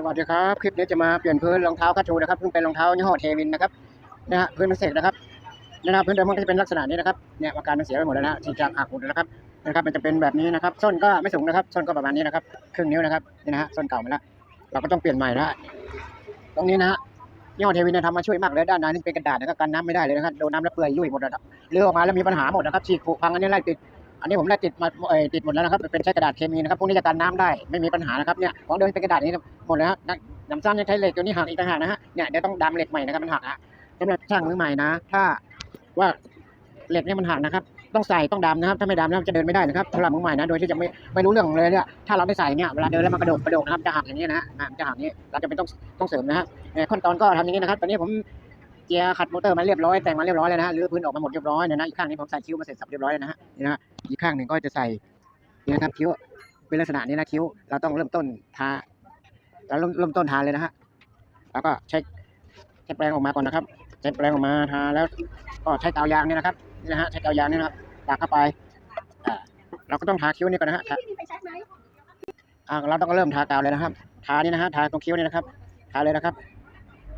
สวัสดีครับคลิปนี้จะมาเปลี่ยนพื้นรองเท้าคัชชูนะครับซึ่งเป็นรองเท้ายี่ห้อเทวินนะครับนะฮะพื้นมันเสกนะครับนะครับพื้นเดิมมันจะเป็นลักษณะนี้นะครับเนี่ยอาการมันเสียไปหมดแล้วนะสีจางหักหมดแล้วนะครับนะครับ มันจะเป็นแบบนี้นะครับส้นก็ไม่สูงนะครับส้นก็ประมาณนี้นะครับครึ่งนิ้วนะครับนี่นะฮะส้นเก่ามาแล้วเราก็ต้องเปลี่ยนใหม่นะตรงนี้นะฮะยี่ห้อเทวินเนี่ยทำมาช่วยมากเลยด้านในนี่เป็นกระดาษนะครับกันน้ำไม่ได้เลยนะครับโดนน้ำแล้วเปื่อยยุ่ยหมดแล้วเลือกออกมาแล้วมีปัญหาหมดนะครับฉีกผุพังอันนี้ไล่ติด อันนี้ผมได้ติดมาเออติดหมดแล้วนะครับ เป็นใช้กระดาษเคมีนะครับพวกนี้จะกันน้ำได้ไม่มีปัญหานะครับเนี่ยของเดิมเป็นกระดาษนี้หมดแล้วฮะน้ำซ้ำยังใช้เหล็กตัวนี้หักอีกต่างหากนะฮะเนี่ยเดี๋ยวต้องดำเหล็กใหม่นะครับมันหักฮะสำหรับช่างมือใหม่นะ ถ้าว่าเหล็กเนี่ยมันหักนะครับต้องใส่ต้องดำนะครับถ้าไม่ดำแล้วจะเดินไม่ได้นะครับสำหรับมือใหม่นะโดยที่จะไม่ไม่รู้เรื่องเลยเนี่ยถ้าเราไม่ใส่เนี่ยเวลาเดินแล้วมันกระโดดกระโดดนะครับจะหักอย่างนี้นะฮะจะหักนี้เราจะเป็นต้องต้องเสริมนะฮะขั้นตอนก็ทำอย่างนี้นะครับตอนนี้ผม เจียร์ขัดมอเตอร์มาเรียบร้อยแต่งมาเรียบร้อยแล้วนะฮะรื้อพื้นออกมาหมดเรียบร้อยเนี่ยนะอีกข้างนี้ผมใส่คิ้วมาเสร็จสับเรียบร้อยแล้วนะฮะนี่นะฮะอีกข้างหนึ่งก็จะใส่นี่นะครับคิ้วเป็นลักษณะนี้นะคิ้ว เราต้องเริ่มต้นทาเราเริ่มเริ่มต้นทาเลยนะฮะแล้วก็ใช้ใช้แปรงออกมาก่อนนะครับใช้แปรงออกมาทาแล้วก็ใช้กาวยางเนี่ยนะครับนี่นะฮะใช้กาวยางเนี่ยนะครับตากเข้าไปเราก็ต้องทาคิ้วนี่ก่อนนะฮะอ่าเราต้องเริ่มทากาวเลยนะครับ ทานี่นะฮะทาตรงคิ้วนี่นะครับ ทาเลยนะครับ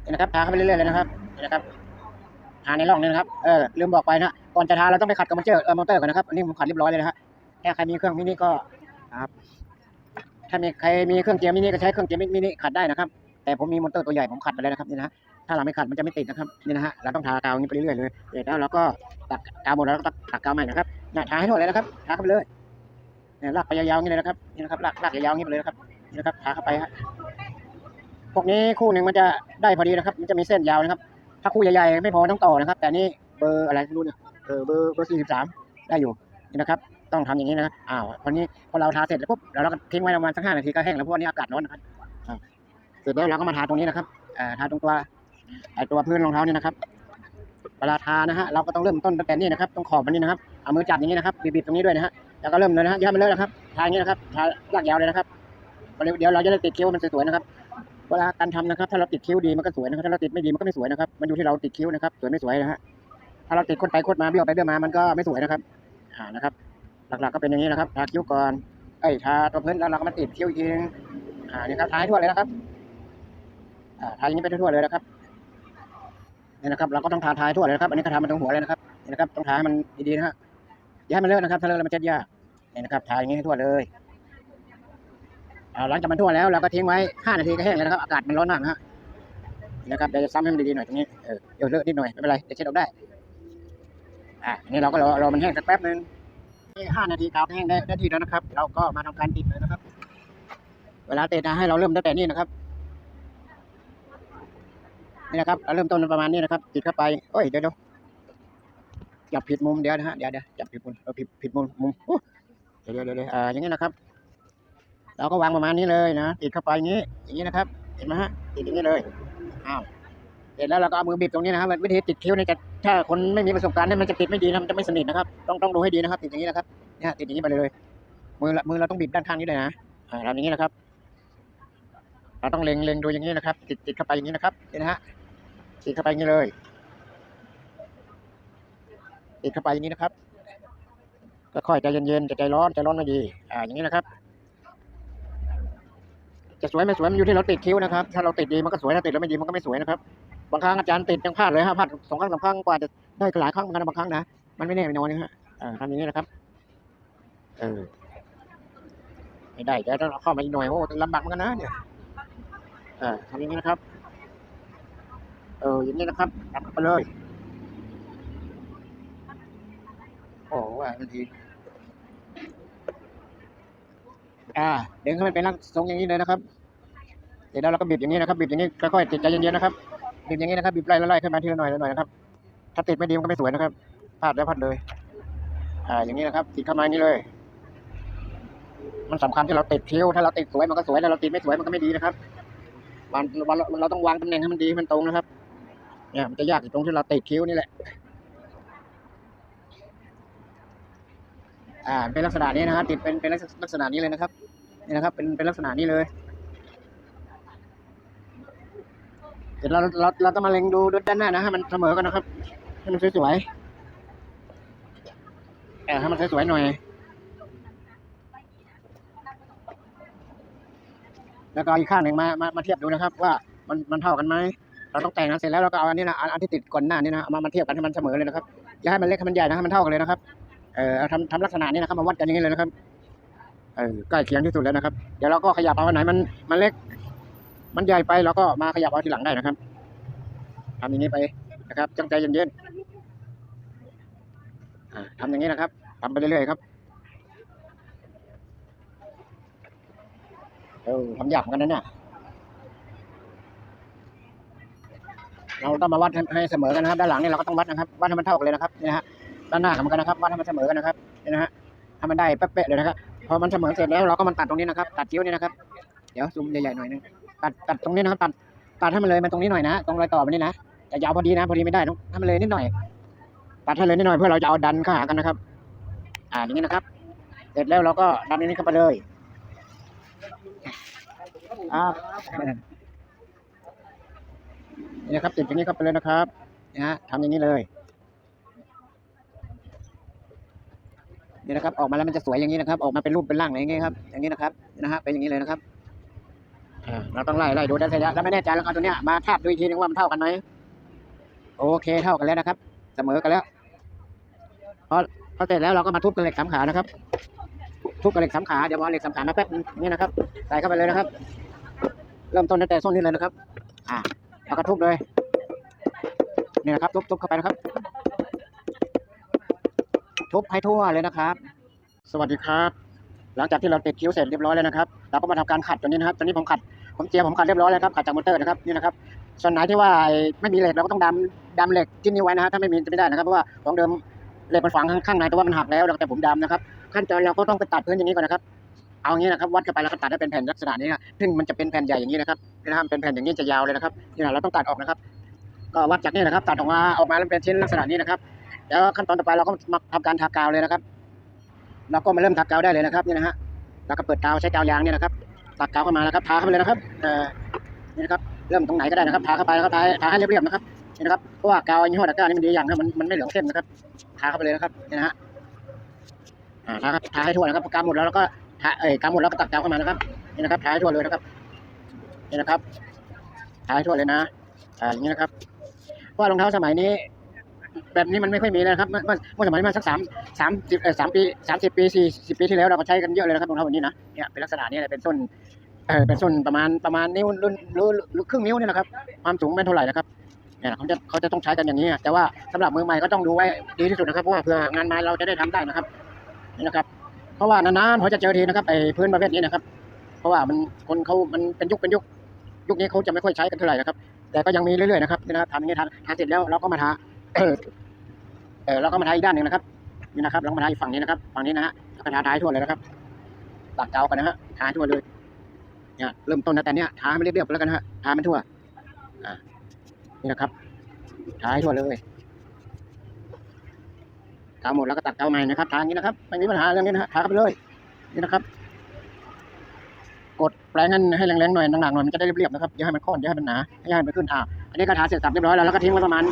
นะครับทาเข้าไปเรื่อยๆเลยนะครับนี่นะครับทาในร่องนี่นะครับเออลืมบอกไปนะก่อนจะทาเราต้องไปขัดกับมอเตอร์เออมอเตอร์ก่อนนะครับอันนี้ผมขัดเรียบร้อยเลยนะฮะถ้าใครมีเครื่องมินิก็ครับถ้ามีใครมีเครื่องเกียมินิก็ใช้เครื่องเกียมินิขัดได้นะครับ แต่ผมมีมอเตอร์ตัวใหญ่ผมขัดไปแล้วนะครับนี่นะฮะถ้าเราไม่ขัดมันจะไม่ติดนะครับนี่นะฮะเราต้องทากาวอย่างนี้ไปเรื่อยๆเลยเสร็จแล้วเราก็ตัดกาวหมดแล้วก็ตัดกาวใหม่นะครับเนี่ยทาให้ทั่วเลยนะครับทาเข้าไปเลยเนี่ยลากไปยาวๆอย่างนี้เลยนะครับนี่นะครับลากลากยาวๆอย่างนี้ไปเลยนะครับนี่นะครับทาเข้าไปฮะ พวกนี้คู่หนึ่งมันจะได้พอดีนะครับ มันจะมีเส้นยาวนะครับ ถ้าคู่ใหญ่ๆไม่พอต้องต่อนะครับ แต่นี่เบอร์อะไรไม่รู้เนี่ยเออเบอร์เบอร์สี่สิบสามได้อยู่นี่นะครับ ต้องทำอย่างนี้นะครับอ้าวพอนี้พอเราทาเสร็จแล้วปุ๊บแล้วเราก็ทิ้งไว้ประมาณสักห้านาทีก็แห้งแล้วเพราะว่านี่อากาศร้อนนะครับเสร็จแล้วเราก็มาทาตรงนี้นะครับทาตรงตัวไอตัวพื้นรองเท้านี่นะครับเวลาทานะฮะเราก็ต้องเริ่มต้นตั้งแต่นี่นะครับตรงขอบมันนี่นะครับเอามือจับอย่างนี้นะครับบีบๆตรงนี้ด้วยนะฮะแล้วก็เริ่มเลยนะฮะย่ามันเลอะนะครับทาอย่างนี้นะครับทาลากยาวเลยนะครับเดี๋ยวเราจะได้ติดคิ้วมันสวยๆนะครับ เวลาการทำนะครับ ถ้าเราติดคิ้วดีมันก็สวยนะครับ ถ้าเราติดไม่ดีมันก็ไม่สวยนะครับ มันอยู่ที่เราติดคิ้วนะครับ สวยไม่สวยนะฮะ ถ้าเราติดคนไปคนมาเบี้ยวไปเบี้ยวมา มันก็ไม่สวยนะครับ อ่า นะครับ หลักๆก็เป็นอย่างนี้นะครับ ทาคิ้วก่อน เอ้ย ทาตัวพื้นแล้วเราก็มาติดคิ้วอีกทีนึงอ่า นี่ครับ ทาให้ทั่วเลยนะครับ อ่า ทาอย่างนี้ไปทั่วเลยนะครับนี่นะครับ เราก็ต้องทาทายทั่วเลยนะครับ อันนี้ก็ทามันตรงหัวเลยนะครับนี่นะครับ ต้องทาให้มันดีๆนะฮะอย่าให้มันเลอะนะครับ ถ้าเลอะแล้วมันจะยากนี่นะครับ ทาอย่างนี้ให้ทั่วเลย หลังจากมันทั่วแล้วเราก็ทิ้งไว้ 5 นาทีก็แห้งแล้วนะครับอากาศมันร้อนมากนะฮะนี่นะครับเดี๋ยวจะซ้ำให้มันดีๆหน่อยตรงนี้เออเดี๋ยวเลอะนิดหน่อยไม่เป็นไรเดี๋ยวเช็ดออกได้อ่าอันนี้เราก็รอรอมันแห้งสักแป๊บนึงนี่ห้านาทีกาวแห้งได้ได้ทีแล้วนะครับ เราก็มาทำการติดเลยนะครับ เวลาติดนะให้เราเริ่มตั้งแต่นี้นะครับนี่นะครับเราเริ่มต้นประมาณนี้นะครับติดเข้าไปโอ้ยเดี๋ยวเดี๋ยวจับผิดมุมเดี๋ยวนะฮะเดี๋ยวเดี๋ยวจับผิดมุมเออผิดผิดมุมมุมโอ้เดี๋ยวเดี๋ยวเดี๋ยวอ่าอย่างนี้นะครับ เราก็วางประมาณนี้เลยนะติดเข้าไปอย่างนี้อย่างนี้นะครับ เห็นไหมฮะติดอย่างนี้เลยอ้าวเสร็จแล้วเราก็เอามือบีบตรงนี้นะครับวิธีติดคิ้วเนี่ยจะถ้าคนไม่มีประสบการณ์เนี่ยมันจะติดไม่ดีนะมันจะไม่สนิทนะครับ ต้องต้องดูให้ดีนะครับ ติดอย่างนี้นะครับเนี่ยติดอย่างนี้ไปเลยมือละมือเราต้องบีบด้านข้างนี้เลยนะอ่าเราอย่างนี้นะครับ เราต้องเล็งเล็งดูอย่างนี้นะครับ ติดติดเข้าไปอย่างนี้นะครับนี่นะฮะติดเข้าไปอย่างนี้เลยติดเข้าไปอย่างนี้นะครับก็ค่อยใจเย็นๆจใจร้อนใจร้อนไม่ดีอ่าอย่างนี้นะครับ จะสวยไม่สวยมันอยู่ที่เราติดคิ้วนะครับ ถ้าเราติดดีมันก็สวยถ้าติดแล้วไม่ดีมันก็ไม่สวยนะครับ บางครั้งอาจารย์ติดยังพลาดเลยฮะพลาดสองครั้งสามครั้งกว่าจะได้หลายครั้งเหมือนกันบางครั้งนะ มันไม่แน่ไม่นอนนะฮะอ่าทำอย่างนี้นะครับ เออ ไม่ได้เดี๋ยวต้องเอาเข้ามาอีกหน่อยโอ้ลำบากเหมือนกันนะเนี่ยอ่าทำอย่างนี้นะครับ เออ อย่างนี้นะครับทำไปเลย โอ้ว่าทันที อ่าเดึงให้มันเป็นลักษณะทรงอย่างนี้เลยนะครับเสร็จแล้วเราก็บีบอย่างนี้นะครับบีบอย่างนี้ค่อยๆติดใจเย็นๆนะครับบีบอย่างนี้นะครับบีบไล่ไล่ๆขึ้นมาทีละหน่อยละหน่อยนะครับ ถ้าติดไม่ดีมันก็ไม่สวยนะครับพลาดแล้วพลาดเลย อ่า อย่างนี้นะครับ ติดเข้ามาอย่างนี้เลย มันสำคัญที่เราติดคิ้วถ้าเราติดสวยมันก็สวยถ้าเราติดไม่สวยมันก็ไม่ดีนะครับมันเราเราต้องวางตำแหน่งให้มันดีให้มันตรงนะครับ เนี่ยมันจะยากอยู่ตรงที่เราติดคิ้วนี่แหละ อ่าเป็นลักษณะนี้นะครับติดเป็นเป็นลักษณะนี้เลยนะครับนี่นะครับ เป็นเป็นลักษณะนี้เลยเดี๋ยวเราเราเราต้องมาเล็งดูด้านหน้านะให้มันเสมอกันนะครับให้มันสวยๆเออให้มันสวยๆหน่อย แล้วก็อีกข้างหนึ่งมามามาเทียบดูนะครับ ว่ามันมันเท่ากันไหมเราต้องแต่งนะเสร็จแล้วเราก็เอาอันนี้นะอันอันที่ติดก่อนหน้านี้นะเอามามาเทียบกันให้มันเสมอเลยนะครับอย่าให้มันเล็กให้มันใหญ่นะให้มันเท่ากันเลยนะครับ เออเอทำทำลักษณะนี้นะครับ มาวัดกันอย่างนี้เลยนะครับเออใกล้เคียงที่สุดแล้วนะครับ เดี๋ยวเราก็ขยับเอาอันไหนมันมันเล็ก มันใหญ่ไปเราก็มาขยับเอาทีหลังได้นะครับทำอย่างนี้ไปนะครับจังใจเย็นๆอ่าทำอย่างนี้นะครับทำไปเรื่อยๆครับเออทำหยากเหมือนกันนะเนี่ยเราต้องมาวัดให้เสมอกันนะครับ ด้านหลังนี่เราก็ต้องวัดนะครับวัดให้มันเท่ากันเลยนะครับนี่ฮะ ด้านหน้าเหมือนกันนะครับวัดให้มันเสมอกันนะครับนี่นะฮะให้มันได้เป๊ะๆเลยนะครับพอมันเสมอเสร็จแล้วเราก็มันตัดตรงนี้นะครับ ตัดคิ้วนี่นะครับ เดี๋ยวซูมใหญ่ๆหน่อยนึงตัดตัดตรงนี้นะครับ ตัดตัดให้มันเลยมันตรงนี้หน่อยนะตรงรอยต่อมันนี่นะแต่ยาวพอดีนะ พอดีไม่ได้ต้องให้มันเลยนิดหน่อย ตัดให้เลยนิดหน่อยเพื่อเราจะเอาดันเข้าหากันนะครับ อ่าอย่างนี้นะครับ เสร็จแล้วเราก็ดันอันนี้เข้าไปเลยอ่านี่นะครับติดอย่างนี้เข้าไปเลยนะครับนะฮะทำอย่างนี้เลย นี่นะครับ ออกมาแล้วมันจะสวยอย่างนี้นะครับ ออกมาเป็นรูปเป็นร่างอะไรอย่างนี้ครับ อย่างนี้นะครับนะฮะเป็นอย่างนี้เลยนะครับเราต้องไล่ไล่ดูด้ระยแล้วไม่แน่ใจแล้วเอาตัวเนี้ยมาทาบดูอีกทีนึงว่ามันเท่ากันไหมโอเคเท่ากันแล้วนะครับ เสมอกันแล้วพอพอเสร็จแล้วเราก็มาทุบกับเหล็กสามขานะครับ ทุบกับเหล็กสามขาเดี๋ยวเอาเหล็กสามขามาแป๊บนี่นะครับใส่เข้าไปเลยนะครับ เริ่มต้นตั้งแต่ส้นนี้เลยนะครับ อ่าแล้วก็ทุบเลยนี่นะครับทุบทุบเข้าไปนะครับ ทุบให้ทั่วเลยนะครับ สวัสดีครับ หลังจากที่เราติดคิ้วเสร็จเรียบร้อยแล้วนะครับเราก็มาทำการขัดตัวนี้นะครับตัวนี้ผมขัดผมเจียผมขัดเรียบร้อยแล้วครับขัดจากมอเตอร์นะครับนี่นะครับส่วนไหนที่ว่าไม่มีเหล็กเราก็ต้องดำดำเหล็กที่นิ้ไว้นะฮะถ้าไม่มีจะไม่ได้นะครับเพราะว่าของเดิมเหล็กมันฝังข้างในแต่ว่ามันหักแล้วแต่ผมดำนะครับขั้นตอนเราก็ต้องไปตัดพื้นอย่างนี้ก่อนนะครับเอาอย่างนี้นะครับวัดเข้าไปแล้วก็ตัดให้เป็นแผ่นลักษณะนี้นะซึ่งมันจะเป็นแผ่นใหญ่อย่างนี้นะครับนี่นะครับเป็นแผ่นอย่างนี้จะยาวเลยนะครับนี่นะเราต้องตัดออกนะครับ ก็วัดจากนี้นะครับ ตัดออกมาออกมาแล้วเป็นชิ้นลักษณะนี้นะครับ แล้วขั้นตอนต่อไปเราก็มาทำการทากาวเลยนะครับเราก็มาเริ่มทากาวได้เลยนะครับนี่นะฮะแล้วก็เปิดกาวใช้กาวยางเนี่ยนะครับตักกาวเข้ามาแล้วครับทาเข้าไปเลยนะครับเออนี่นะครับเริ่มตรงไหนก็ได้นะครับทาเข้าไปแล้วก็ทาทาให้เรียบๆนะครับนี่นะครับเพราะว่ากาวยี่ห้อตะก้านี่มันดีอย่างนะมันมันไม่เหลืองเข้มนะครับทาเข้าไปเลยนะครับนี่นะฮะอ่าทาครับทาให้ทั่วนะครับกาวหมดแล้วเราก็ทาเอ้ยกาวหมดแล้วก็ตักกาวเข้ามานะครับนี่นะครับทาให้ทั่วเลยนะครับนี่นะครับทาให้ทั่วเลยนะอ่าอย่างนี้นะครับเพราะรองเท้าสมัยนี้ แบบนี้มันไม่ค่อยมีแล้วครับเมื่อเมื่อสมัยมาสักสามสามสิบเอ่อสามปีสามสิบปีสี่สิบปีที่แล้วเราก็ใช้กันเยอะเลยนะครับรองเท้าแบบนี้นะเนี่ยเป็นลักษณะนี้เลยเป็นส้นเออเป็นส้นประมาณประมาณนิ้วรุ่นรู้ครึ่งนิ้วนี่ยนะครับความสูงไม่เท่าไหร่นะครับเนี่ยเขาจะเขาจะต้องใช้กันอย่างนี้ แต่ว่าสำหรับมือใหม่ก็ต้องดูไว้ดีที่สุดนะครับเพราะว่าเผื่องานไม้เราจะได้ทำได้นะครับนี่นะครับ เพราะว่านานๆเขาจะเจอทีนะครับไอ้พื้นประเภทนี้นะครับ เพราะว่ามันคนเขามันเป็นยุคเป็นยุคยุคนี้เขาจะไม่ค่อยใช้กันเท่าไหร่นะครับ แต่ก็ยังมีเรื่อยๆนะครับนี่นะครับทำอย่างนี้ทาทาเสร็จแล้วเราก็มาทา เออเออเราก็มาทายอีกด้านหนึ่งนะครับนี่นะครับเราก็มาทาอีกฝั่งนี้นะครับฝั่งนี้นะฮะแล้วก็ทาทาให้ทั่วเลยนะครับตัดเกากันนะฮะทาให้ทั่วเลยเนี่ยเริ่มต้นตั้งแต่เนี้ยทาให้มันเรียบๆแล้วกันนะฮะทามันทั่วอ่านี่นะครับทาให้ทั่วเลยทาหมดแล้วก็ตัดเกาใหม่นะครับทาอย่างนี้นะครับไม่มีปัญหาเรื่องนี้นะฮะท้าไปเลยนี่นะครับ กดแปลงให้ให้แรงๆหน่อยหนักๆหน่อยมันจะได้เรียบๆนะครับอย่าให้มันข้อนอย่าให้มันหนาอย่าให้มันขึ้นอ่าอันนี้ก็ทาเสร็จสับเรียบร้อยแล้วแล้วก็ทิ้งไว้ประมาณ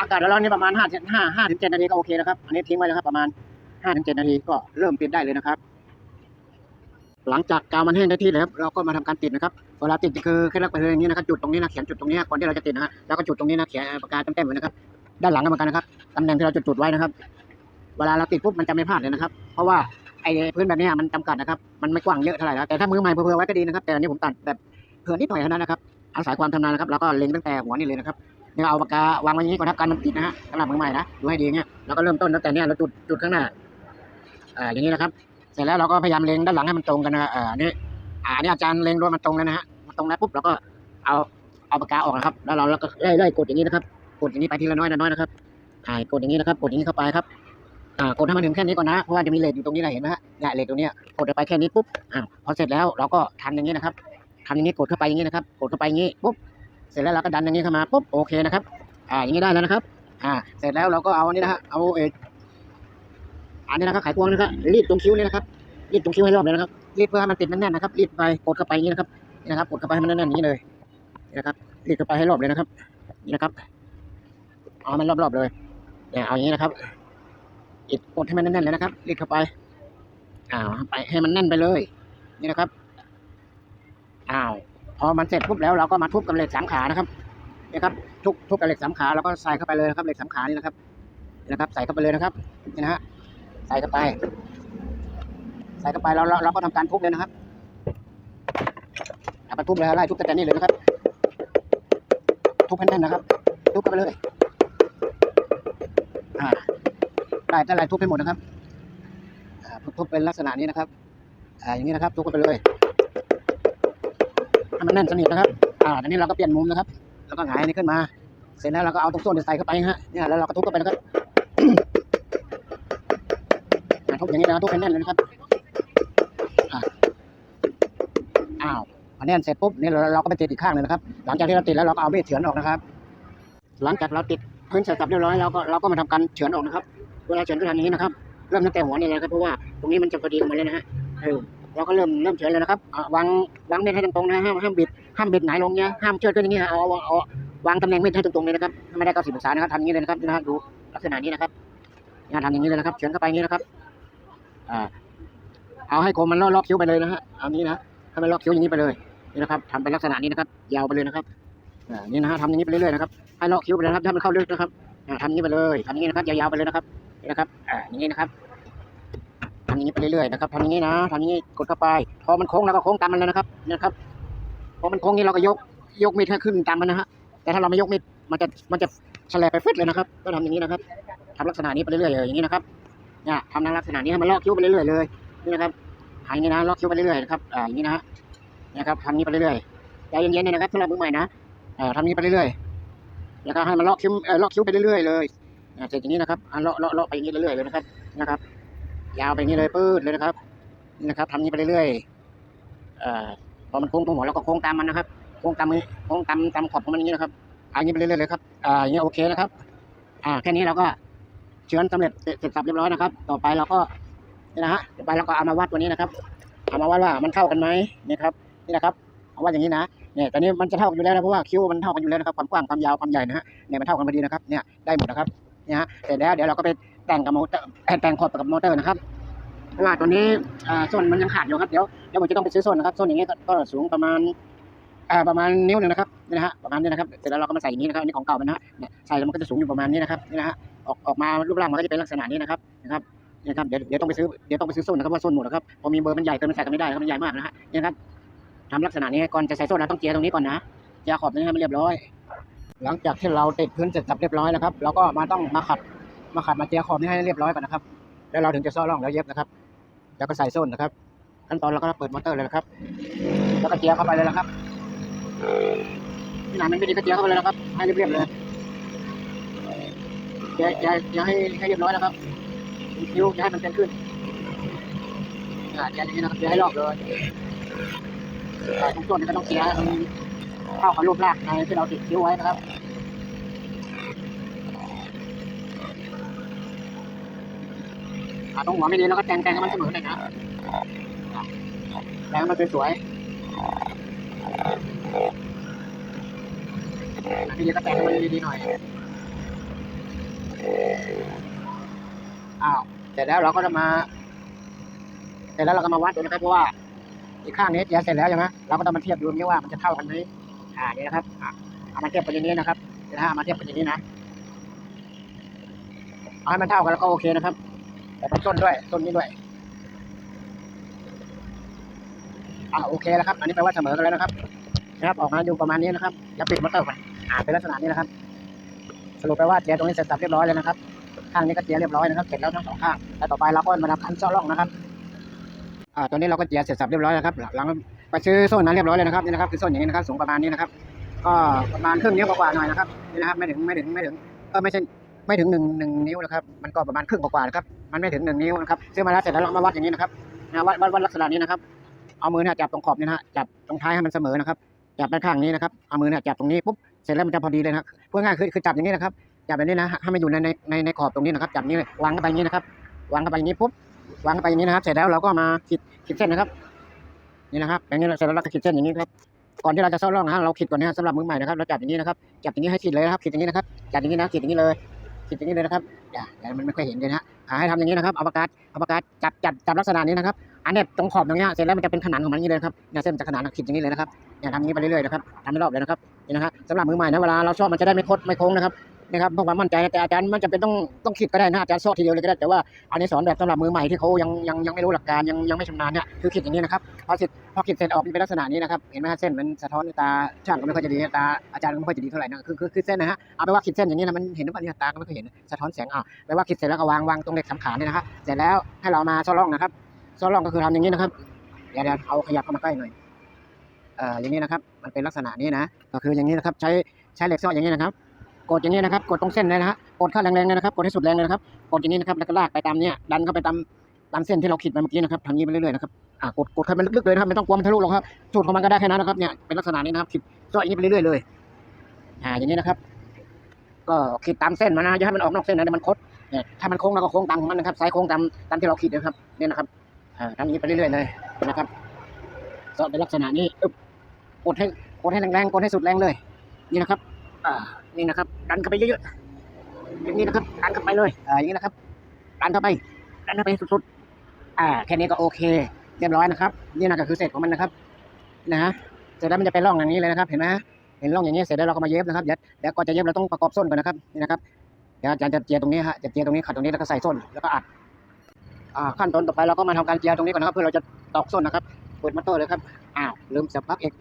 อากาศร้อนๆนี่ประมาณห้าห้าห้าถึงเจ็ดนาทีก็โอเคนะครับ อันนี้ทิ้งไว้แล้วครับประมาณห้าถึงเจ็ดนาทีก็เริ่มติดได้เลยนะครับ หลังจากกาวมันแห้งได้ที่แล้วเราก็มาทำการติดนะครับเวลาติดคือแค่ลักไปเลยอย่างนี้นะครับจุดตรงนี้นะเขียนจุดตรงนี้ก่อนที่เราจะติดนะฮะแล้วก็จุดตรงนี้นะเขียนปากกาเต็มๆไว้นะครับ ด้านหลังก็เหมือนกันนะครับตำแหน่งที่เราจุดๆไว้นะครับ เวลาเราติดปุ๊บมันจะไม่พลาดเลยนะครับ เพราะว่าไอ้พื้นแบบนี้มันจำกัดนะครับมันไม่กว้างเยอะเท่าไหร่แล้วแต่ถ้ามือใหม่เผื่อไว้ก็ดีนะครับ แต่อันนี้ผมตัดแบบเผื่อนิดหน่อยเท่านั้นนะครับอาศัยความชำนาญนะครับแล้วก็เล็งตั้งแต่หัวนี่เลยนะครับ นี่ก็เอาปากกาวางไว้อย่างนี้ก่อนนะกันมันติดนะฮะสำหรับมือใหม่นะดูให้ดีเงี้ยแล้วก็เริ่มต้นตั้งแต่เนี้ยเราจุดจุดข้างหน้าอ่าอย่างนี้นะครับ เสร็จแล้วเราก็พยายามเล็งด้านหลังให้มันตรงกันนะอ่าอันนี้อ่านนี้อาจารย์เล็งโดนมันตรงแล้วนะฮะมันตรงแล้วปุ๊บเราก็เอาเอาปากกาออกนะครับ แล้วเราแล้วก็ไล่ๆกดอย่างนี้นะครับ กดอย่างนี้ไปทีละน้อยละน้อยนะครับอ่ากดอย่างนี้นะครับกดอย่างนี้เข้าไปครับอ่ากดให้มันถึงแค่นี้ก่อนนะเพราะว่าจะมีเลทอยู่ตรงนี้นะเห็นไหมฮะเนี่ยเลทตรงเนี้ยกดไปแค่นี้ปุ๊บอ่าพอเสร็จแล้วเราก็ทำอย่างนี้นะครับทำอย่างนี้กดเข้าไปอย่างนี้นะครับ กดเข้าไปอย่างนี้ปุ๊บ เสร็จแล้วเราก็ดันอย่างนี้เข้ามาปุ๊บโอเคนะครับ อ่าอย่างนี้ได้แล้วนะครับ อ่า เสร็จแล้วเราก็เอาอันนี้นะฮะเอาเอออันนี้นะครับไขควงนะครับรีดตรงคิ้วนี่นะครับรีดตรงคิ้วให้รอบเลยนะครับรีดเพื่อให้มันติดแน่นๆนะครับรีดไปกดเข้าไปอย่างนี้นะครับนี่นะครับกดเข้าไปให้มันแน่นๆอย่างนี้เลยนี่นะครับรีดเข้าไปให้รอบเลยนะครับ นี่นะครับเอามันรอบๆเลยเนี่ยเอาอย่างนี้นะครับอิดกดให้มันแน่นๆเลยนะครับรีดเข้าไปอ่าวไปให้มันแน่นไปเลย นี่นะครับอ้าว พอมันเสร็จปุ๊บแล้วเราก็มาทุบกับเหล็กสามขานะครับนี่ครับทุบทุบกับเหล็กสามขาแล้วก็ใส่เข้าไปเลยนะครับเหล็กสามขานี่นะครับนี่นะครับ ใส่เข้าไปเลยนะครับนี่นะฮะใส่เข้าไป ใส่เข้าไปแล้วเราเราก็ทำการทุบเลยนะครับเอาไปทุบเลยไล่ทุบแต่นี่เลยนะครับ ทุบให้แน่นนะครับ ทุบเข้าไปเลยอ่าได้ได้ไรทุบให้หมดนะครับทุบเป็นลักษณะนี้นะครับอ่าอย่างนี้นะครับ ทุบเข้าไปเลย ให้มันแน่นสนิทนะครับ อ่าทีนี้เราก็เปลี่ยนมุมนะครับ แล้วก็หงายนี่ขึ้นมา เสร็จแล้วเราก็เอาตรงส้นใส่เข้าไปฮะ เนี่ยแล้วเราก็ทุบเข้าไปนะครับทุบอย่างนี้นะครับทุบให้แน่นเลยนะครับอ้าวพอแน่นเสร็จปุ๊บนี่เราเราก็ไปติดอีกข้างหนึงนะครับ หลังจากที่เราติดแล้วเราก็เอามีดเฉือนออกนะครับ หลังจากเราติดพื้นเสร็จสับเรียบร้อยเราก็เราก็มาทำการเฉือนออกนะครับ เวลาเฉือนก็ทำอย่างนี้นะครับ เริ่มตั้งแต่หัวนี่เลยครับเพราะว่าตรงนี้มันจะพอดีกันมาเลยนะฮะเออ เราก็เริ่มเริ่มเฉือนเลยนะครับวางวางเมีดให้ตรงๆนะห้ามห้ามบิดห้ามบิดไหนลงเนี่ยห้ามเชือดก็อย่างนี้ฮะเอาเอาวางตำแหน่งเมีดให้ตรงๆเลยนะครับไม่ได้เก้าสิบองศานะครับทำอย่างนี้เลยนะครับนะฮะดูลักษณะนี้นะครับเนี่ยทำอย่างนี้เลยนะครับเฉือนเข้าไปอย่างนี้นะครับอ่าเอาให้คมมันลอกลอกคิ้วไปเลยนะฮะเอานี้นะให้มันลอกคิ้วอย่างนี้ไปเลยนี่นะครับทำเป็นลักษณะนี้นะครับ ยาวไปเลยนะครับอ่านี่นะฮะทำอย่างนี้ไปเรื่อยๆนะครับให้ลอกคิ้วไปเลยนะครับถ้ามันเข้าลึกนะครับอ่าทำอย่างนี้ไปเลยทำอย่างนี้นะครับยาวๆไปเลยนะครับนี่นะครับอ่าอย่างนี้นะครับำอย่างนี้ไปเรื่อยๆนะครับทำอย่างนี้นะทำอย่างนี้กดเข้าไป พอมันโค้งเราก็โค้งตามมันเลยนะครับนะครับ พอมันโค้งนี้เราก็ยกยกมีดให้ขึ้นตามมันนะฮะ แต่ถ้าเราไม่ยกมีดมันจะมันจะแฉลบไปฟึดเลยนะครับ ก็ทำอย่างนี้นะครับทำลักษณะนี้ไปเรื่อยๆอย่างนี้นะครับเนี่ยทำในลักษณะนี้ให้มันลอกคิ้วไปเรื่อยๆเลยนี่นะครับหายนี่นะลอกคิ้วไปเรื่อยๆนะครับอ่าอย่างนี้นะฮะนะครับทำนี้ไปเรื่อยๆใจเย็นๆนะครับสำหรับมือใหม่นะอ่าทำนี้ไปเรื่อยๆแล้วก็ให้มันลอกคิ้วเอ่อลอกคิ้วไปเรื่อยๆเลยเสร็จอย่างนี้นะครับอ่าเลาะเลาะเลาะไปอย่างนี้เรื่อยๆเลยนะครับนะครับ ยาวไปงนี้เลยปื้ดเลยนะครับนี่นะครับทำนี้ไปเรื่อยๆเอ่อพอมันโค้งตรงหัวเราก็โค้งตามมันนะครับโค้งตามมือโค้งตามตามขอบของมันอย่างนี้นะครับอ่าอย่างนี้ไปเรื่อยๆเลยครับอ่าอย่างนี้โอเคนะครับ อ่าแค่นี้เราก็เชื้อนสำเร็จเสร็จเสร็จสับเรียบร้อยนะครับ ต่อไปเราก็นี่นะฮะต่อไปเราก็เอามาวัดตัวนี้นะครับเอามาวัดว่ามันเท่ากันไหมนี่ครับนี่นะครับเอาวัดอย่างนี้นะเนี่ยตอนนี้มันจะเท่ากันอยู่แล้วนะเพราะว่าคิ้วมันเท่ากันอยู่แล้วนะครับความกว้างความยาวความใหญ่นะฮะเนี่ยมันเท่ากันพอดีนะครับเนี่ยได้หมดนะครับเนี่ยฮะเสร็จแล้วเดี๋ยวเราก็ไป แต่งกับมอเตอร์แต่งขอบกับมอเตอร์นะครับเพราะว่าตัวนี้อ่าส้นมันยังขาดอยู่ครับเดี๋ยวเดี๋ยวผมจะต้องไปซื้อส้นนะครับส้นอย่างเงี้ยก็สูงประมาณประมาณนิ้วหนึ่งนะครับนี่นะฮะประมาณนี้นะครับเสร็จแล้วเราก็มาใส่อย่างนี้นะครับอันนี้ของเก่ามันนะใส่แล้วมันก็จะสูงอยู่ประมาณนี้นะครับนี่นะฮะออกออกมารูปร่างมันก็จะเป็นลักษณะนี้นะครับนะครับนี่นะครับเดี๋ยวเดี๋ยวต้องไปซื้อเดี๋ยวต้องไปซื้อส้นนะครับว่าส้นหมดนะครับพอมีเบอร์มันใหญ่เกินมันใส่กันไม่ได้ครับมันใหญ่มากนะฮะนี่นะครับทำลักษณะนี้ก่อนจะใส่ส้นนะต้องเจียตรงนี้ก่อนนะเจียขอบตรงนี้ให้มันเรียบร้อย หลังจากที่เราติดพื้นเสร็จสับเรียบร้อยแล้วครับเราก็มาต้องมาขัด มาขัดมาเจียขอบนี้ให้เรียบร้อยก่อนนะครับ แล้วเราถึงจะซ่อร่องแล้วเย็บนะครับ แล้วก็ใส่ส้นนะครับ ขั้นตอนเราก็เปิดมอเตอร์เลยนะครับ แล้วก็เจียเข้าไปเลยนะครับที่ไหนมันไม่ดีก็เจียเข้าไปเลยนะครับ ให้เรียบๆเลยเจียเจียเจียให้ให้เรียบร้อยนะครับคิ้วจะให้มันเป็นขึ้นอ่าเจียอย่างนี้นะครับเจียให้รอบเลยอ่าตรงส่วนนี้ก็ต้องเจียให้มันเข้ากับรูปร่างในที่เราติดคิ้วไว้นะครับ อ่าตรงหัวไม่ดีแล้วก็แต่งแต่งให้มันเสมอเลยนะแต่งมันสวยๆอันนี้ก็แต่งให้มันดีๆหน่อยอ้าวเสร็จแล้วเราก็จะมาเสร็จแล้วเราก็มาวัดดูนะครับเพราะว่าอีกข้างนี้เจียเสร็จแล้วใช่ไหมเราก็ต้องมาเทียบดูนี่ว่ามันจะเท่ากันไหมอ่านี่นะครับอะเอามาเทียบกันอย่างนี้นะครับเดี๋ยวนะเอามาเทียบกันอย่างนี้นะเอาให้มันเท่ากันแล้วก็โอเคนะครับ แต่ต้องต้นด้วย ต้นนี้ด้วยอ่าโอเคแล้วครับ อันนี้แปลว่าเสมอกันแล้วนะครับ นะครับออกมาอยู่ประมาณนี้นะครับแล้วปิดมอเตอร์ก่อนอ่าเป็นลักษณะนี้นะครับ สรุปไปลว่าเจียตรงนี้เสร็จสับเรียบร้อยแล้วนะครับ ข้างนี้ก็เจียเรียบร้อยนะครับเสร็จแล้วทั้งสองข้างแล้วต่อไปเราก็มาทำคันเจาะร่องนะครับอ่าตอนนี้เราก็เจียเสร็จสับเรียบร้อยแล้วครับหลังไปซื้อส้นนั้นเรียบร้อยเลยนะครับนี่นะครับคือส้นอย่างนี้นะครับสูงประมาณนี้นะครับก็ประมาณครึ่งนิ้วกว่าๆหน่อยนะครับนี่นะครับไม่ถึงไม่ถึงไม่ถึงเออไม่ใช่ ไม่ถึงหนึ่งหนึ่งนิ้วนะครับ มันก็ประมาณครึ่งกว่าๆนะครับ มันไม่ถึงหนึ่งนิ้วนะครับซื้อมาแล้วเสร็จแล้วเรามาวัดอย่างนี้นะครับนะวัดวัดวัดลักษณะนี้นะครับ เอามือเนี่ยจับตรงขอบนี่นะฮะจับตรงท้ายให้มันเสมอนะครับจับด้านข้างนี้นะครับเอามือเนี่ยจับตรงนี้ปุ๊บเสร็จแล้วมันจะพอดีเลยนะครับพูดง่ายคือคือจับอย่างนี้นะครับจับแบบนี้นะให้มันอยู่ในในในขอบตรงนี้นะครับจับนี้เลยวางเข้าไปอย่างนี้นะครับวางเข้าไปอย่างนี้ปุ๊บวางเข้าไปอย่างนี้นะครับ เสร็จแล้วเราก็มาขีดขีดเส้นนะครับ นี่นะครับอย่างนี้เสร็จแล้วเราก็ขีดเส้นอย่างนี้ครับก่อนที่เราจะซ่อร่องนะเราขีดก่อนนะสำหรับมือใหม่นะครับเราจับอย่างนี้นะครับจับอย่างนี้ให้ขีดเลยนะครับขีดอย่างนี้นะครับจับอย่างนี้นะขีดอย่างนี้เลย ขีดอย่างนี้เลยนะครับอย่าอย่มันไม่ค่อยเห็นเลยนะฮะให้ทำอย่างนี้นะครับเอาปากกาเอาปากกาจับจับจับลักษณะนี้นะครับอันนี้ตรงขอบตรงเนี้ยเสร็จแล้วมันจะเป็นขนานของมันอย่างนี้เลยครับเนี่ยเส้นจะขนานขีดอย่างนี้เลยนะครับอย่าทำอย่างนี้ไปเรื่อยๆนะครับทำให้รอบเลยนะครับนี่นะฮะสำหรับมือใหม่นะเวลาเราชอบมันจะได้ไม่คดไม่โค้งนะครับ นะครับเพราะความมั่นใจนะแต่อาจารย์มันจำเป็นต้องต้องขีดก็ได้นะอาจารย์ซอดทีเดียวเลยก็ได้แต่ว่าอันนี้สอนแบบสำหรับมือใหม่ที่เขายังยังยังไม่รู้หลักการยังยังไม่ชำนาญเนี่ยคือขีดอย่างนี้นะครับพอเสร็จพอขีดเสร็จออกเป็นลักษณะนี้นะครับเห็นไหมฮะเส้นมันสะท้อนในตาช่างก็ไม่ค่อยจะดีตาอาจารย์ก็ไม่ค่อยจะดีเท่าไหร่นะคือคือคือเส้นนะฮะเอาไปว่าขีดเส้นอย่างนี้นะมันเห็นหรือเปล่าเนี่ยตาก็ไม่ค่อยเห็นสะท้อนแสงอะแปว่าขีดเสร็จแล้วก็วางวางตรงเหล็กสำขานเนี่ยนะครับเสร็จแล้วให้เรามาซ้อร่องนะครับซ้อร่องก็คือทำอย่างนี้นะครับเดี๋ยวเดี๋ยวเอาขยับเข้ามาใกล้หน่อยเอ่ออย่างนี้นะครับมันเป็นลักษณะนี้นะก็คืออย่างนี้นะครับใช้ใช้เหล็กซ้ออย่างนี้นะครับ กดอย่างนี้นะครับ กดตรงเส้นเลยนะฮะกดเข้าแรงๆเลยนะครับ กดให้สุดแรงเลยนะครับ กดอย่างนี้นะครับแล้วก็ลากไปตามเนี้ยดันเข้าไปตามตามเส้นที่เราขีดไปเมื่อกี้นะครับทำอย่างนี้ไปเรื่อยๆนะครับอ่ากดกดเข้าไปลึกๆเลยนะครับไม่ต้องกลัวมันทะลุหรอกครับสูตรของมันก็ได้แค่นั้นนะครับเนี่ยเป็นลักษณะนี้นะครับขีดซ้ออย่างนี้ไปเรื่อยๆเลยอ่าอย่างนี้นะครับ ก็ขีดตามเส้นมันนะอย่าให้มันออกนอกเส้นนะเดี๋ยวมันคดเนี่ยถ้ามันโค้งเราก็โค้งตามของมันนะครับสายโค้งตามตามที่เราขีดนะครับเนี่ยนะครับอ่าทำอย่างนี้ไปเรื่อยๆเลยนะครับซ้อเป็นลักษณะนี้อึบกดให้กดให้แรงๆกดให้สุดแรงเลย นี่นะครับ อ่านี่นะครับดันเข้าไปเยอะๆอย่างนี้นะครับดันเข้าไปเลยอ่าอย่างนี้นะครับดันเข้าไปดันเข้าไปสุดๆอ่าแค่นี้ก็โอเค เรียบร้อยนะครับ นี่นะก็คือเสร็จของมันนะครับนะฮะเสร็จแล้วมันจะเป็นร่องอย่างนี้เลยนะครับ เห็นไหมเห็นร่องอย่างนี้เสร็จแล้วเราก็มาเย็บนะครับเดี๋ยวเดี๋ยวก่อนจะเย็บเราต้องประกอบส้นก่อนนะครับนี่นะครับเดี๋ยวอาจารย์จะเจียตรงนี้ฮะจะเจียตรงนี้ขัดตรงนี้แล้วก็ใส่ส้นแล้วก็อัดอ่าขั้นตอนต่อไปเราก็มาทำการเจียตรงนี้ก่อนนะครับ เพื่อเราจะตอกส้นนะครับเปิดมอเตอร์เลยครับอ้าวลืมเสียบปลั๊กอีก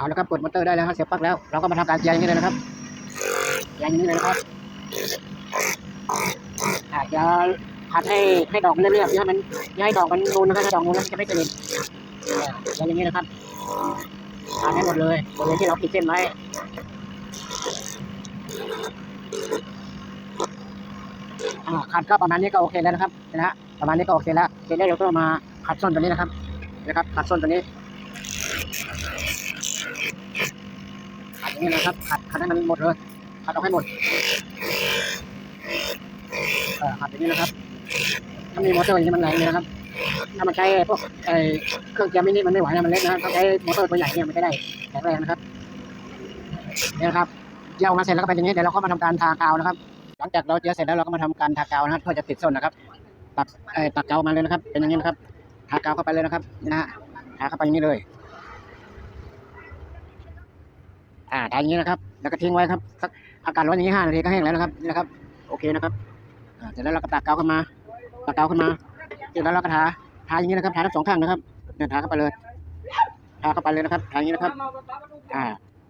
เอาละครับเปิดมอเตอร์ได้แล้วครับเสียบปลั๊กแล้ว เราก็มาทำการเจียอย่างนี้เลยนะครับอย่างนี้เลยนะครับอาจจะผัดให้ให้ดอกมันเรียบๆอย่าให้มันอย่าให้ดอกมันนูนนะครับถ้าดอกนูนแล้วมันจะไม่สนิทเอออย่างนี้นะครับผัดให้หมดเลยบริเวณที่เราขีดเส้นไว้อ่าขัดก็ประมาณนี้ก็โอเคแล้วนะครับนะฮะประมาณนี้ก็โอเคแล้วเสร็จแล้วเราก็มาขัดส้นตัวนี้นะครับนะครับขัดส้นตัวนี้ ขัดอย่างนี้นะครับ ขัดขัดให้มันหมดเลยขัดออกให้หมดเออขัดอย่างนี้นะครับถ้ามีมอเตอร์อย่างนี้มันแรงเลยนะครับถ้ามันใช้พวกไอ้เครื่องเจียร์มินิมันไม่ไหวนะมันเล็กนะครับต้องใช้มอเตอร์ตัวใหญ่เนี่ยมันจะได้แข็งแรงนะครับเนี่ยครับเจียร์ออกมาเสร็จแล้วก็เป็นอย่างนี้เดี๋ยวเราก็มาทำการทากาวนะครับ หลังจากเราเจียเสร็จแล้วเราก็มาทำการทากาวนะครับเพื่อจะติดส้นนะครับ ตัดเอ่อตัดกาวมาเลยนะครับ เป็นอย่างนี้นะครับทากาวเข้าไปเลยนะครับนี่นะฮะทาเข้าไปอย่างนี้เลย อ่าทาอย่างนี้นะครับ แล้วก็ทิ้งไว้ครับสักอากาศร้อนอย่างนี้ห้านาทีก็แห้งแล้วนะครับนี่นะครับ โอเคนะครับอ่าเสร็จแล้วเราก็ตักเกาขึ้นมาตักเกาขึ้นมาเสร็จแล้วเราก็ทาทาอย่างนี้นะครับทาทั้งสองข้างนะครับเนี่ยทาเข้าไปเลยทาเข้าไปเลยนะครับทาอย่างนี้นะครับ อ่า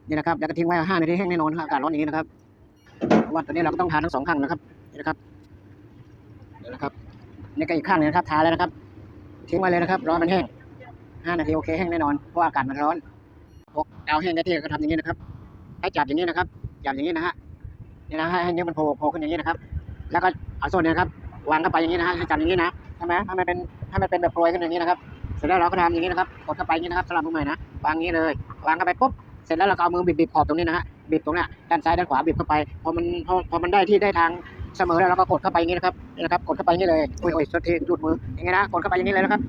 นี่นะครับแล้วก็ทิ้งไว้ห้านาทีแห้งแน่นอนอากาศร้อนอย่างนี้นะครับเพราะว่าตัวนี้เราก็ต้องทาทั้งสองข้างนะครับนี่นะครับเดี๋ยวนะครับนี่ก็อีกข้างหนึงนะครับทาแล้วนะครับ ทิ้งไว้เลยนะครับรอมันแห้งห้านาทีโอเคแห้งแน่นอนเพราะอากาศมันร้อน พวกเกาแห้งได้ที่ก็ทำอย่างนี้นะครับ ให้จับอย่างนี้นะครับ จับอย่างนี้นะฮะ นี่นะให้ให้นิ้วมันโผล่โผล่ขึ้นอย่างนี้นะครับ แล้วก็เอาส้นเนี่ยครับวางเข้าไปอย่างนี้นะฮะให้จับอย่างนี้นะใช่ไหมให้มันเป็นให้มันเป็นแบบโปรยขึ้นอย่างนี้นะครับ เสร็จแล้วเราก็ทำอย่างนี้นะครับ กดเข้าไปอย่างนี้นะครับสำหรับมือใหม่นะ วางอย่างนี้เลย วางเข้าไปปุ๊บ เสร็จแล้วเราก็เอามือบีบๆขอบตรงนี้นะฮะ บีบตรงเนี้ยด้านซ้ายด้านขวาบีบเข้าไป พอมันพอพอมันได้ที่ได้ทางเสมอแล้วเราก็กดเข้าไปอย่างนี้นะครับ นี่นะครับ กดเข้าไปอย่างนี้เลย โอ้ยโอ้ยสุดทีหลุดมืออย่างนี้นะ กดเข้าไปอย่างนี้เลยนะครับ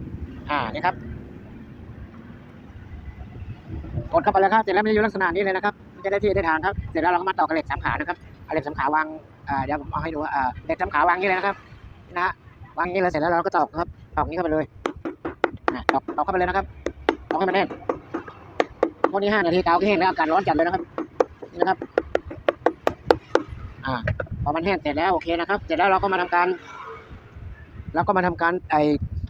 อ่า นี่ครับ กดเข้าไปแล้วครับเสร็จแล้วมันจะอยู่ลักษณะนี้เลยนะครับมันจะได้ที่ได้ทางครับเสร็จแล้วเราก็มาต่อกับเหล็กสามขานะครับเอาเหล็กสามขาวางเดี๋ยวผมเอาให้ดูว่าอ่าเหล็กสามขาวางนี้เลยนะครับนะฮะวางอย่างนี้เลยเสร็จแล้วเราก็ตอกครับตอกนี้เข้าไปเลยตอกตอกเข้าไปเลยนะครับตอกให้มันแน่นพวกนี้ห้านาทีเกาแห้งแล้วอากาศร้อนจัดเลยนะครับนี่นะครับอ่าพอมันแห้งเสร็จแล้วโอเคนะครับ เสร็จแล้วเราก็มาทำการเราก็มาทำการไอ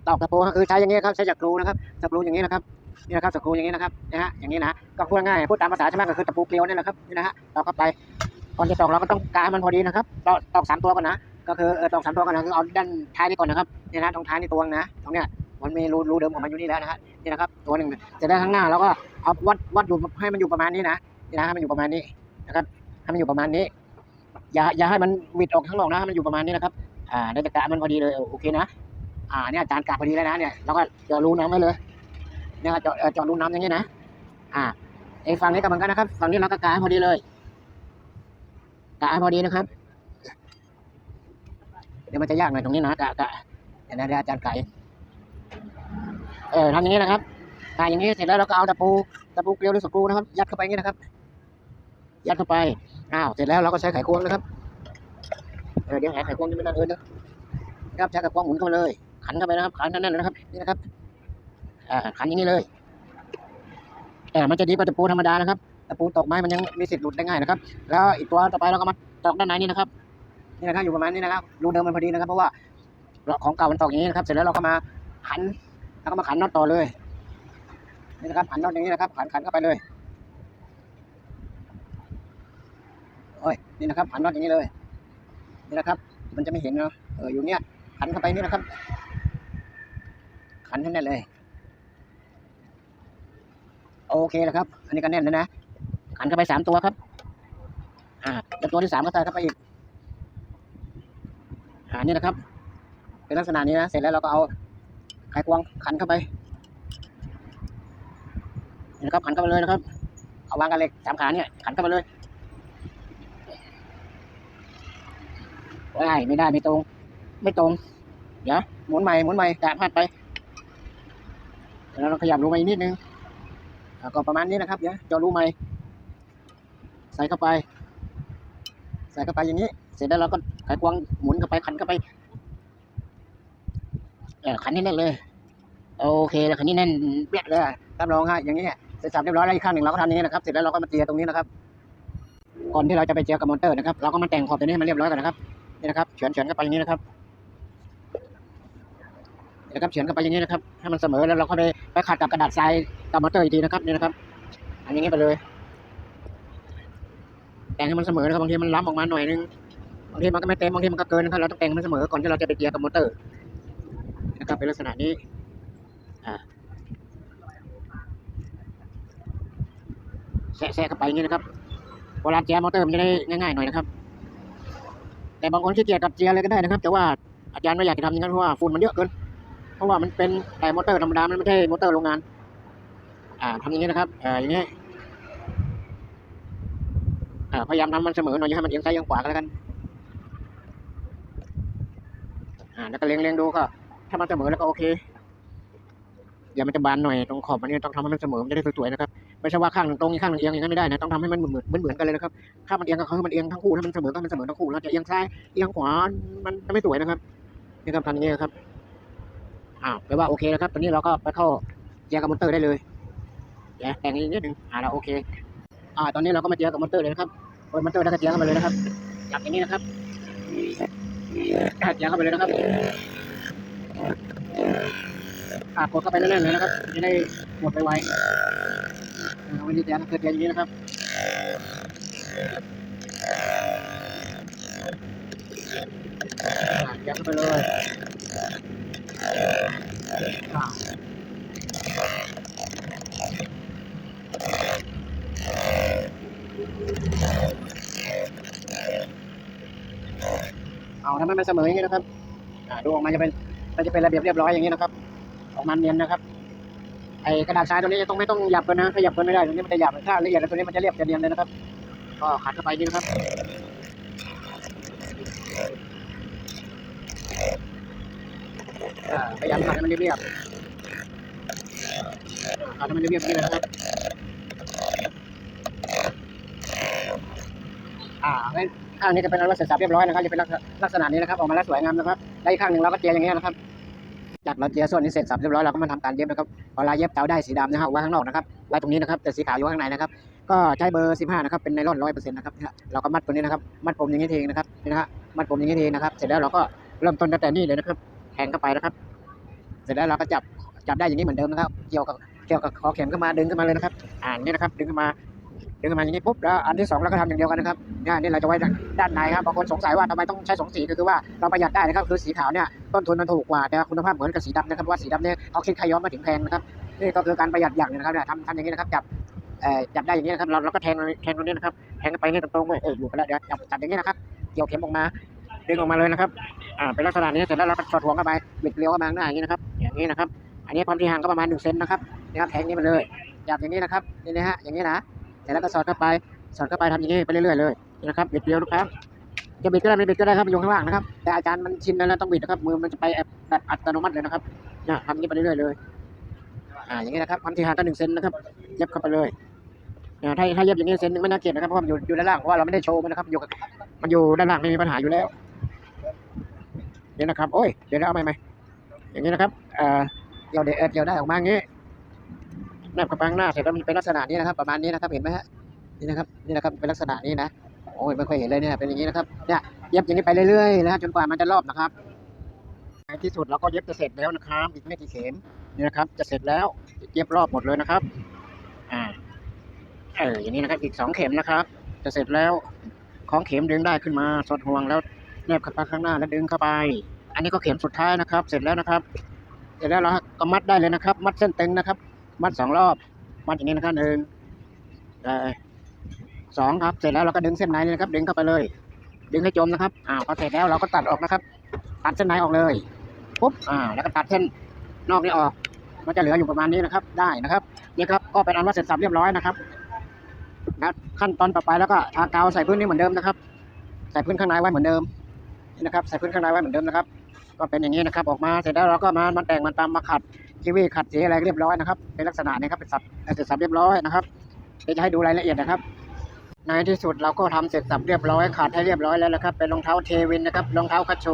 ตอกตะปูก็คือใช้อย่างนี้ครับใช้จากรูนะครับจากรูอย่างนี้นะครับ นี่นะครับสกูอย่างนี้นะครับนะฮะอย่างนี้นะก็พูดง่ายพูดตามภาษาใช่ไหมก็คือตะปูเกลียวนี่แหละครับนี่นะฮะเราก็ไปก่อนจะตอกเราก็ต้องกาให้มันพอดีนะครับเราตอกสามตัวก่อนนะก็คือเออตอกสามตัวก่อนนะคือเอาด้านท้ายนี่ก่อนนะครับนี่นะตรงท้ายนี่ตัวนะตรงเนี้ยมันมีรูรูเดิมของมันอยู่นี่แล้วนะฮะนี่นะครับตัวหนึ่งเสร็จแล้ข้างหน้าเราก็เอาวัดวัดอยู่ให้มันอยู่ประมาณนี้นะนี่นะให้มันอยู่ประมาณนี้นะครับให้มันอยู่ประมาณนี้ อย่าอย่าให้มันหวิดออกข้างนอกนะให้มันอยู่ประมาณนี้นะครับอ่าได้จะกะมันพอดีเลยโอเคนะอ่าเนี่ยอาจารย์กะพอดีแล้วนะเนี่ยเราก็จะรูน้ำไว้เลย เนี่ยเจาะเอ่อเจาะรูน้ำอย่างนี้นะ อ่าไอ้ฝั่งนี้ก็เหมือนกันนะครับฝั่งนี้เราก็กาให้พอดีเลยกาให้พอดีนะครับ เดี๋ยวมันจะยากหน่อยตรงนี้นะกะกะเดี๋ยวนะเดี๋ยวอาจารย์ไก่เออทำอย่างนี้นะครับกาอย่างนี้เสร็จแล้วเราก็เอาตะปูตะปูเกลียวหรือสกรูนะครับ ยัดเข้าไปอย่างนี้นะครับ ยัดเข้าไปอ้าวเสร็จแล้วเราก็ใช้ไขควงนะครับอเดี๋ยวหาไขควงยังไม่ได้เออนะครับใช้ไขควงหมุนเข้าเลย ขันเข้าไปนะครับขันนั่นๆนะครับนี่นะครับ อ่าขันอย่างนี้เลยแต่มันจะดีกว่าตะปูธรรมดานะครับตะปูตกไม้มันยังมีสิทธิ์หลุดได้ง่ายนะครับ แล้วอีกตัวต่อไปเราก็มาตอกด้านในนี่นะครับนี่นะครับอยู่ประมาณนี้นะครับรูเดิมมันพอดีนะครับ เพราะว่าของเก่ามันตอกอย่างนี้นะครับ เสร็จแล้วเราก็มาขันแล้วก็มาขันน็อตต่อเลยนี่นะครับขันน็อตอย่างนี้นะครับ ขันขันเข้าไปเลยโอ้ยนี่นะครับขันน็อตอย่างนี้เลยนี่นะครับ มันจะไม่เห็นเนาะเอออยู่เนี้ยขันเข้าไปนี่นะครับ ขันให้แน่นเลย เคแล้วครับ อันนี้ก็แน่นแล้วนะขันเข้าไปสามตัวครับ อ่าแล้วตัวที่สามก็ใส่เข้าไปอีกอ่านี่นะครับ เป็นลักษณะนี้นะ เสร็จแล้วเราก็เอาไขควงขันเข้าไปนี่นะครับ ขันเข้าไปเลยนะครับ เอาวางกันเหล็กสามขาเนี่ย ขันเข้าไปเลยได้ไม่ได้ไม่ตรง ไม่ตรง เดี๋ยวหมุนใหม่หมุนใหม่แตะพลาดไปแล้วเราขยับลงมาอีกนิดนึง ก็ประมาณนี้นะครับเดี๋ยวจะรูใหมใส่เข้าไป ใส่เข้าไปอย่างนี้ เสร็จแล้วเราก็ไขควงหมุนเข้าไปขันเข้าไปเออขันให้แน่นเลยโอเคแล้วขันนี้แน่นเปี้ยเลยรับรองฮะอย่างนี้เสร็จสับเรียบร้อยแล้วอีกข้างหนึ่งเราก็ทำอย่างนี้นะครับ เสร็จแล้วเราก็มาเจียตรงนี้นะครับ ก่อนที่เราจะไปเจียกับมอเตอร์นะครับเราก็มาแต่งขอบตัวนี้มันเรียบร้อยก่อนนะครับนี่นะครับเฉือนเฉือนเข้าไปอย่างนี้นะครับ นะครับเฉือนเข้าไปอย่างนี้นะครับให้มันเสมอแล้วเราก็ไปไปขัดกับกระดาษทรายกับมอเตอร์อีกทีนะครับนี่นะครับ อันอย่างนี้ไปเลยแต่งให้มันเสมอนะครับบางทีมันล้ำออกมาหน่อยนึงบางทีมันก็ไม่เต็มบางทีมันก็เกินนะครับเราต้องแต่งให้มันเสมอก่อนที่เราจะไปเจียกับมอเตอร์นะครับเป็นลักษณะนี้อ่าแซะเข้าไปอย่างนี้นะครับเวลาเจียมอเตอร์มันจะได้ง่ายๆหน่อยนะครับ แต่บางคนขี้เกียจกับเจียเลยก็ได้นะครับ แต่ว่าอาจารย์ไม่อยากจะทำอย่างนั้นเพราะว่าฝุ่นมันเยอะเกิน ราะว่ามันเป็นแต่มอเตอร์ธรรมดา มันไม่ใช่มอเตอร์โรงงาน อ่าทำอย่างนี้นะครับ อ่า อย่างนี้อ่า พยายามทำมันเสมอหน่อยอย่าให้มันเอียงซ้ายเอียงขวาก็แล้วกัน อ่า แล้วก็เล็งเล็งดูก็ ถ้ามันเสมอแล้วก็โอเค อย่ามันจะบานหน่อย ตรงขอบมันนี่ต้องทำให้มันเสมอ มันจะได้สวยๆนะครับ ไม่ใช่ว่าข้างหนึ่งตรงอีกข้างหนึ่งเอียงอย่างนั้นไม่ได้นะ ต้องทำให้มันเหมือนเหมือนเหมือนกันเลยนะครับ ถ้ามันเอียงก็คือมันเอียงทั้งคู่ ถ้ามันเสมอก็มันเสมอทั้งคู่ แล้วจะเอียงซ้าย เอียงขวา มันจะไม่สวยนะครับนี่ครับทำอย่างนี้ครับ อ่าแปลว่าโอเคแล้วครับ ตอนนี้เราก็ไปเข้าเจียร์กับมอเตอร์ได้เลยเดี๋ยวแต่งอีกนิดนึงอ่าเราโอเค อ่า ตอนนี้เราก็มาเจียร์กับมอเตอร์เลยนะครับเปิดมอเตอร์แล้วก็เจียเข้ามาเลยนะครับจับอย่างนี้นะครับเจียเข้าไปเลยนะครับอ่ากดเข้าไปเรื่อยๆเลยนะครับจะได้หมดไปไวเอาไว้ที่เจียร์ก็คือเจียอย่างนี้นะครับอ่าเจียเข้าไปเลย เอาทำให้มันเสมออย่างนี้นะครับดูออกมาจะเป็นมันจะเป็นระเบียบเรียบร้อยอย่างนี้นะครับออกมาเนียนนะครับไอ้กระดาษทรายตัวนี้จะต้องไม่ต้องหยับกันนะถ้าหยับกันไม่ได้ตัวนี้มันจะหยับถ้าละเอียดแล้วตัวนี้มันจะเรียบจะเนียนเลยนะครับ ก็ขัดเข้าไปนี่นะครับ อ่า พยายามขัดให้มันเรียบๆขัดให้มันเรียบๆนี่นะครับอ่างั้นข้างนี้จะเป็นลักษณะสับเรียบร้อยนะครับจะเป็นลักษณะนี้นะครับออกมาแล้วสวยงามนะครับได้อีกข้างหนึ่งเราก็เจียอย่างเงี้ยนะครับ จากเราเจียส่วนนี้เสร็จสับเรียบร้อยเราก็มาทำการเย็บนะครับพอเราเย็บเตาได้สีดำนะครับไว้ข้างนอกนะครับไว้ตรงนี้นะครับแต่สีขาวอยู่ข้างในนะครับ ก็ใช้เบอร์15นะครับเป็นไนลอน100%นะครับเนี่ยเราก็มัดตัวนี้นะครับ มัดผมอย่างนี้ทีเองนะครับนี่นะฮะมัดผมอย่างนี้ทีนะครับ เสร็จแล้วเราก็เริ่มต้นตั้งแต่นี่เลยนะครับ งเข้าไปนะครับ เสร็จแล้วเราก็จับจับได้อย่างนี้เหมือนเดิมนะครับ เกี่ยวกับเกี่ยวกับคอเข็มขึ้นมาดึงขึ้นมาเลยนะครับ อ่านี่นะครับดึงขึ้นมาดึงขึ้นมาอย่างนี้ปุ๊บแล้วอันที่สองเราก็ทำอย่างเดียวกันนะครับเนี่ยนี่เราจะไว้ด้านในครับบางคนสงสัยว่าทำไมต้องใช้สองสีก็คือว่าเราประหยัดได้นะครับคือสีขาวเนี่ยต้นทุนมันถูกกว่าแต่คุณภาพเหมือนกับสีดำนะครับเพราะว่าสีดำเนี่ยเขาคิดขย้อมมาถึงแพงนะครับนี่ก็คือการประหยัดอย่างนึงนะครับเนี่ยทำทำอย่างนี้นะครับจับเอ่อจับได้อย่างนี้นะครับเราเราก็แทงแทงตรงนี้นะครับแทงไปนี่ตรงๆเลยเอออยู่ไปแล้วเดี๋ยวจับจับอย่างนี้นะครับเกี่ยวเข็มออกมา ดึงออกมาเลยนะครับ อ่า เป็นลักษณะนี้เสร็จแล้วเราก็สอดหัวเข้าไปบิดเลี้ยวเข้ามาข้างหน้าอย่างนี้นะครับ อย่างนี้นะครับ อันนี้ความที่ห่างก็ประมาณหนึ่งเซนนะครับนี่ครับแทงนี้มาเลยจับอย่างนี้นะครับ นี่นะฮะ อย่างนี้นะ เสร็จแล้วก็สอดเข้าไป สอดเข้าไปทำอย่างนี้ไปเรื่อยๆเลยนี่นะครับบิดเลี้ยวทุกครั้งจะบิดก็ได้ไม่บิดก็ได้ครับอยู่ข้างล่างนะครับ แต่อาจารย์มันชินแล้วต้องบิดนะครับ มือมันจะไปแบบอัตโนมัติเลยนะครับนี่ทำอย่างนี้ไปเรื่อยๆเลย อ่า อย่างนี้นะครับความที่ห่างก็หนึ่งเซนนะครับ เย็บเข้าไปเลยอ่าถ้าถ้าเย็บอย่างนี้เซนไม่น่าเกลียดนะครับเพราะว่ามันอยู่อยู่ด้านล่างเพราะว่าเราไม่ได้โชว์มันนะครับอยู่กับมันอยู่ด้านล่างไม่มีปัญหาอยู่แล้ว นี่นะครับ โอ้ย เดี๋ยวนะเอาใหม่ใหม่อย่างนี้นะครับเออเกี่ยวเดเอ่อเกี่ยวได้ออกมาอย่างนี้แนบกับปางหน้าเสร็จแล้วมันเป็นลักษณะนี้นะครับ ประมาณนี้นะครับ เห็นไหมฮะ นี่นะครับ นี่นะครับ เป็นลักษณะนี้นะ โอ้ย ไม่ค่อยเห็นเลยเนี่ย เป็นอย่างนี้นะครับ เนี่ย เย็บอย่างนี้ไปเรื่อยๆนะฮะจนกว่ามันจะรอบนะครับในที่สุดเราก็เย็บจะเสร็จแล้วนะครับ อีกไม่กี่เข็ม นี่นะครับ จะเสร็จแล้ว เย็บรอบหมดเลยนะครับ อ่า เออ อย่างนี้นะครับ อีกสองเข็มนะครับ จะเสร็จแล้ว ของเข็มดึงได้ขึ้นมาสดห่วงแล้ว แนบเข้าไปข้างหน้าแล้วดึงเข้าไป อันนี้ก็เข็มสุดท้ายนะครับ เสร็จแล้วนะครับ เสร็จแล้วเราก็มัดได้เลยนะครับ มัดเส้นตึงนะครับ มัดสองรอบ มัดอย่างนี้นะครับหนึ่งเอ่อสองครับ เสร็จแล้วเราก็ดึงเส้นในนี่นะครับ ดึงเข้าไปเลย ดึงให้จมนะครับอ่าพอเสร็จแล้วเราก็ตัดออกนะครับ ตัดเส้นในออกเลยปุ๊บ อ่า แล้วก็ตัดเส้นนอกนี้ออก มันจะเหลืออยู่ประมาณนี้นะครับ ได้นะครับนี่ครับ ก็เป็นอันว่าเสร็จสับเรียบร้อยนะครับนะขั้นตอนต่อไปแล้วก็ทากาวใส่พื้นนี้เหมือนเดิมนะครับ ใส่พื้นข้างในไว้เหมือนเดิม นี่นะครับใส่พื้นข้างในไว้เหมือนเดิมนะครับ ก็เป็นอย่างนี้นะครับ ออกมาเสร็จแล้วเราก็มามาแต่งมันตามมาขัดกีวีขัดสีอะไรเรียบร้อยนะครับ เป็นลักษณะนี้ครับเป็นสับเสร็จสับเรียบร้อยนะครับเดี๋ยวจะให้ดูรายละเอียดนะครับ ในที่สุดเราก็ทำเสร็จสับเรียบร้อยขัดให้เรียบร้อยแล้วนะครับ เป็นรองเท้าเทวินนะครับรองเท้าคัชโช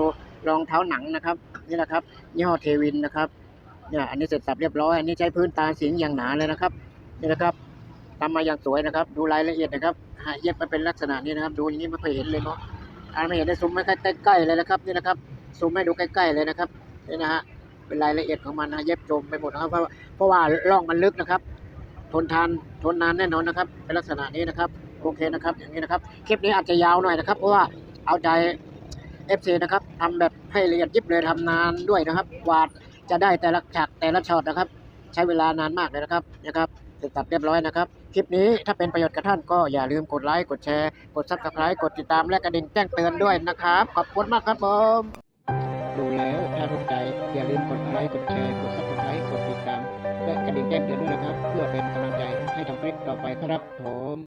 รองเท้าหนังนะครับ นี่นะครับยี่ห้อเทวินนะครับเนี่ยอันนี้เสร็จสับเรียบร้อยอันนี้ใช้พื้นตาสิงอย่างหนาเลยนะครับนี่นะครับทำมาอย่างสวยนะครับ ดูรายละเอียดนะครับหายเย็บมาเป็นลักษณะนี้นะครับ ดูอย่างนี้ไม่เคยเห็นเลยเนาะ อ่าไม่เห็นได้ซูมไม่ใกล้ๆเลยนะครับนี่นะครับซูมให้ดูใกล้ๆเลยนะครับนี่นะฮะเป็นรายละเอียดของมันนะเย็บจมไปหมดนะครับเพราะเพราะว่าร่องมันลึกนะครับ ทนทานทนนานแน่นอนนะครับ เป็นลักษณะนี้นะครับโอเคนะครับ อย่างนี้นะครับคลิปนี้อาจจะยาวหน่อยนะครับเพราะว่าเอาใจ FC นะครับทำแบบให้ละเอียดยิบเลยทำนานด้วยนะครับกว่าจะได้แต่ละฉากแต่ละช็อตนะครับ ใช้เวลานานมากเลยนะครับนะครับ เสร็จสับเรียบร้อยนะครับ คลิปนี้ถ้าเป็นประโยชน์กับท่านก็อย่าลืมกดไลค์ กดแชร์ กดซับสไครต์กดติดตามและกระดิ่งแจ้งเตือนด้วยนะครับ ขอบคุณมากครับผมดูแล้วถ้าถูกใจอย่าลืมกดไลค์ กดแชร์ กดซับสไครต์กดติดตาม และกระดิ่งแจ้งเตือนด้วยนะครับ เพื่อเป็นกำลังใจให้ทำคลิปต่อไปครับผม